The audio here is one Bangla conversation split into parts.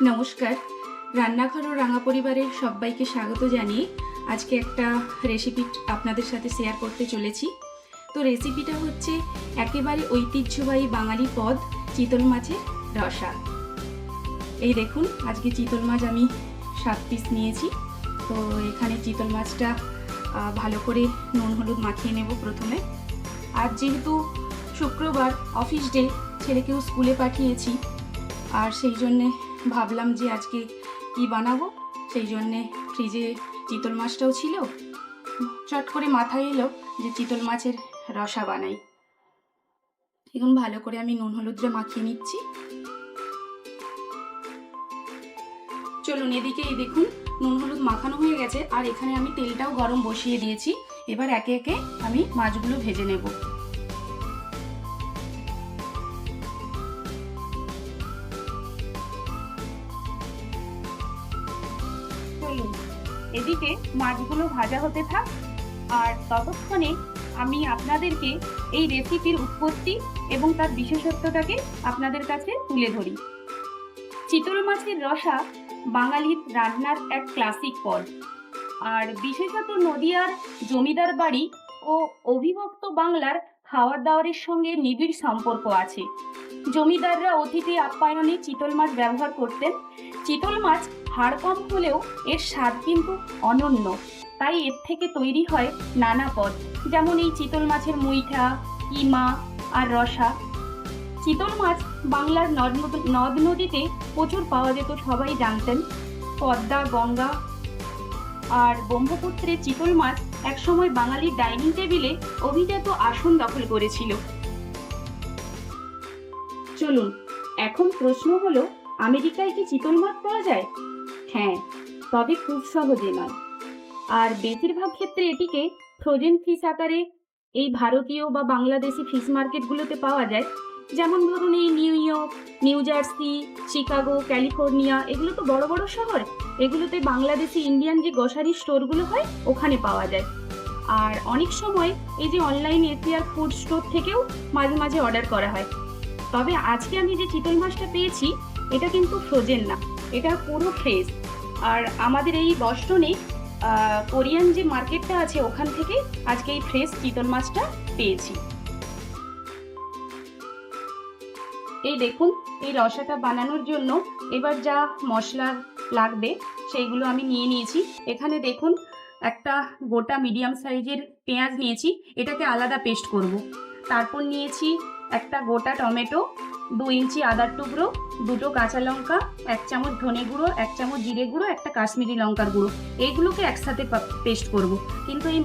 নমস্কার। রান্নাঘর ও রাঙা পরিবারের সবাইকে স্বাগত জানিয়ে আজকে একটা রেসিপি আপনাদের সাথে শেয়ার করতে চলেছি। তো রেসিপিটা হচ্ছে একেবারে ঐতিহ্যবাহী বাঙালি পদ চিতল মাছের রসা। এই দেখুন, আজকে চিতল মাছ আমি সাত পিস নিয়েছি। তো এখানে চিতল মাছটা ভালো করে নুন, হলুদ মাখিয়ে নেব প্রথমে। আর যেহেতু শুক্রবার অফিস ডে, ছেলেকেও স্কুলে পাঠিয়েছি। আর সেই জন্যে ভাবলাম যে আজকে কি বানাবো? সেই জন্যে ফ্রিজে চিতল মাছটাও ছিল। চট করে মাথায় এলো যে চিতল মাছের রসা বানাই। এখন ভালো করে আমি নুন হলুদটা মাখিয়ে নিচ্ছি। চলুন এদিকে এই দেখুন, নুন হলুদ মাখানো হয়ে গেছে। আর এখানে আমি তেলটাও গরম বসিয়ে দিয়েছি। এবার একে একে আমি মাছগুলো ভেজে নেব। এদিকে মাছগুলো ভাজা হতে থাক, আর ততক্ষণে আমি আপনাদেরকে এই রেসিপির উৎপত্তি এবং তার বিশেষত্বটাকে আপনাদের কাছে তুলে ধরি। চিতল মাছের রসা বাঙালির রান্নার এক ক্লাসিক পদ। আর বিশেষত নদিয়ার জমিদার বাড়ি ও অভিভক্ত বাংলার খাওয়ার দাওয়ারের সঙ্গে নিবিড় সম্পর্ক আছে। জমিদাররা অতিথি আপ্যায়নে চিতল মাছ ব্যবহার করতেন চিতল মাছ হাড় কম হলেও এর স্বাদ কিন্তু অনন্য। তাই এর থেকে তৈরি হয় নানা পদ, যেমন এই চিতল মাছের মুইঠা, কিমা আর রসা। চিতল মাছ বাংলার নদ নদ- নদ নদীতে প্রচুর পাওয়া যেত, সবাই জানতেন। পদ্মা, গঙ্গা আর ব্রহ্মপুত্রে চিতল মাছ একসময় বাঙালির ডাইনিং টেবিলে অভিজাত আসন দখল করেছিল। চলুন, এখন প্রশ্ন হলো আমেরিকায় কি চিতল মাছ পাওয়া যায়? হ্যাঁ তবে খুব সহজে নয়। আর বেশিরভাগ ক্ষেত্রে এটিকে ফ্রোজেন ফিশ আকারে এই ভারতীয় বা বাংলাদেশি ফিশ মার্কেটগুলোতে পাওয়া যায়। যেমন ধরুন এই New York, New Jersey Chicago California, এগুলো তো বড় বড় শহর। এগুলোতে বাংলাদেশি ইন্ডিয়ান যে গ্রসারি স্টোরগুলো হয়, ওখানে পাওয়া যায়। আর অনেক সময় এই যে অনলাইন এসিআর ফুড স্টোর থেকেও মাঝে মাঝে অর্ডার করা হয়। তবে আজকে আমি যে চিতল মাছটা পেয়েছি এটা কিন্তু ফ্রোজেন না। এটা পুরো ফ্রেশ আর আমাদের এই বস্টনে কোরিয়ান যে মার্কেটটা আছে ওখান থেকে আজকে এই ফ্রেশ চিতল মাছটা পেয়েছি। এই দেখুন, এই রসাটা বানানোর জন্য এবার যা মশলা লাগবে সেইগুলো আমি নিয়ে নিয়েছি। এখানে দেখুন, একটা গোটা মিডিয়াম সাইজের পেঁয়াজ নিয়েছি। এটাকে আলাদা পেস্ট করব। তারপর নিয়েছি একটা গোটা টমেটো, দু ইঞ্চি আদার টুকরো, দুটো কাঁচা লঙ্কা, এক চামচ ধনে গুঁড়ো, এক চামচ জিরে গুঁড়ো, একটা কাশ্মীরি লঙ্কার গুঁড়ো। এইগুলোকে একসাথে পেস্ট করব। কিন্তু এই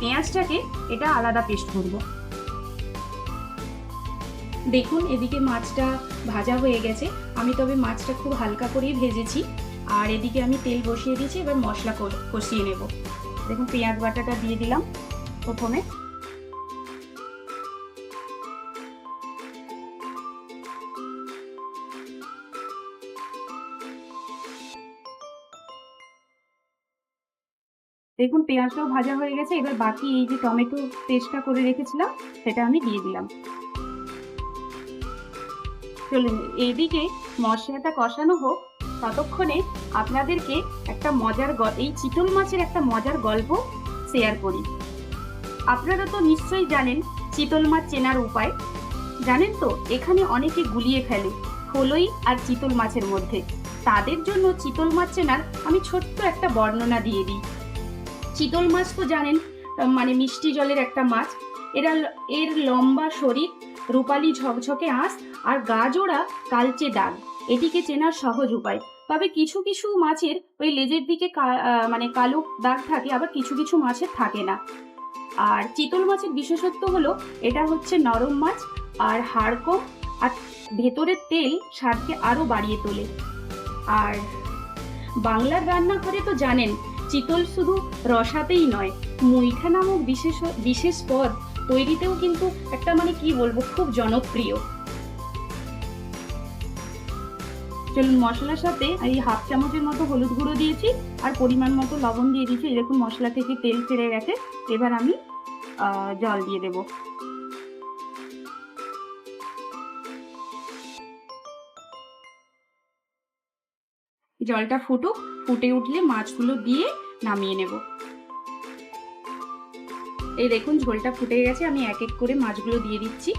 পেঁয়াজটাকে এটা আলাদা পেস্ট করব। দেখুন, এদিকে মাছটা ভাজা হয়ে গেছে। আমি তবে মাছটা খুব হালকা করেই ভেজেছি। আর এদিকে আমি তেল বসিয়ে দিয়েছি, এবার মশলা কষিয়ে নেব। দেখুন, পেঁয়াজ বাটাটা দিয়ে দিলাম প্রথমে। দেখুন, পেঁয়াজটাও ভাজা হয়ে গেছে। এবার বাকি এই যে টমেটো পেস্টটা করে রেখেছিলাম, সেটা আমি দিয়ে দিলাম। চলুন, এইদিকে মশলাটা কষানো হোক, ততক্ষণে আপনাদেরকে একটা মজার এই চিতল মাছের একটা মজার গল্প শেয়ার করি। আপনারা তো নিশ্চয়ই জানেন চিতল মাছ চেনার উপায়। জানেন তো, এখানে অনেকে গুলিয়ে ফেলে ফলই আর চিতল মাছের মধ্যে। তাদের জন্য চিতল মাছ চেনার আমি ছোট্ট একটা বর্ণনা দিয়ে দিই। চিতল মাছ তো জানেন মানে মিষ্টি জলের একটা মাছ। এরা এর লম্বা শরীর, রূপালি ঝকঝকে আঁশ আর গা জোড়া কালচে দাগ এটিকে চেনার সহজ উপায়। তবে কিছু কিছু মাছের ওই লেজের দিকে মানে কালো দাগ থাকে, আবার কিছু কিছু মাছের থাকে না। আর চিতল মাছের বিশেষত্ব হলো, এটা হচ্ছে নরম মাছ আর হাড় কম আর ভেতরের তেল স্বাদকে আরও বাড়িয়ে তোলে। আর বাংলার রান্নাঘরে তো জানেন চিতল শুধু রসাতেই নয় মুইঠা নামক বিশেষ বিশেষ পদ তৈরিতেও কিন্তু একটা মানে কি বলব, খুব জনপ্রিয়। চলুন মশলার সাথে এই হাফ চামচের মতো হলুদ গুঁড়ো দিয়েছি, আর পরিমাণ মতো লবণ দিয়ে দিয়েছি, এরকম মশলা থেকে তেল ছেড়ে গেছে। এবার আমি জল দিয়ে দেবো। জলটা ফুটুক, ফুটে উঠলে মাছগুলো দিয়ে নামিয়ে নেব। এই দেখুন, ঝোলটা ফুটে গেছে, আমি এক এক করে মাছগুলো দিয়ে দিচ্ছি।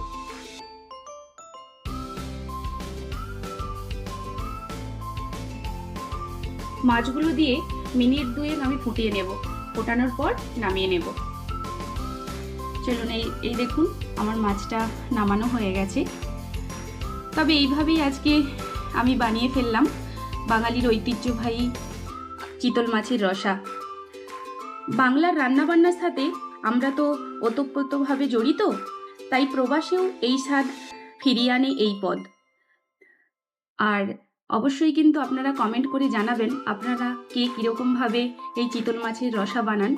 মাছগুলো দিয়ে মিনিট দুয়েক আমি ফুটিয়ে নেব, ফোটানোর পর নামিয়ে নেব। চলুন, এই এই দেখুন, আমার মাছটা নামানো হয়ে গেছে। তবে এইভাবেই আজকে আমি বানিয়ে ফেললাম। বাঙালির ঐতিহ্যবাহী চিতল মাছের রসা। বাংলার রান্নাবান্নার সাথে আমরা তো ওতপ্রোতভাবে জড়িত, তাই প্রবাসেও এই স্বাদ ফিরিয়ে আনে এই পদ। আর অবশ্যই কিন্তু আপনারা কমেন্ট করে জানাবেন, আপনারা কে কীরকমভাবে এই চিতল মাছের রসা বানান।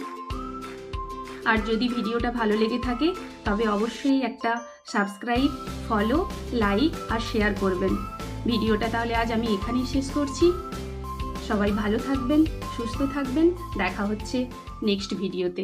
আর যদি ভিডিওটা ভালো লেগে থাকে, তবে অবশ্যই একটা সাবস্ক্রাইব ফলো লাইক আর শেয়ার করবেন। ভিডিওটা তাহলে আজ আমি এখানেই শেষ করছি। সবাই ভালো থাকবেন, সুস্থ থাকবেন। দেখা হচ্ছে নেক্সট ভিডিওতে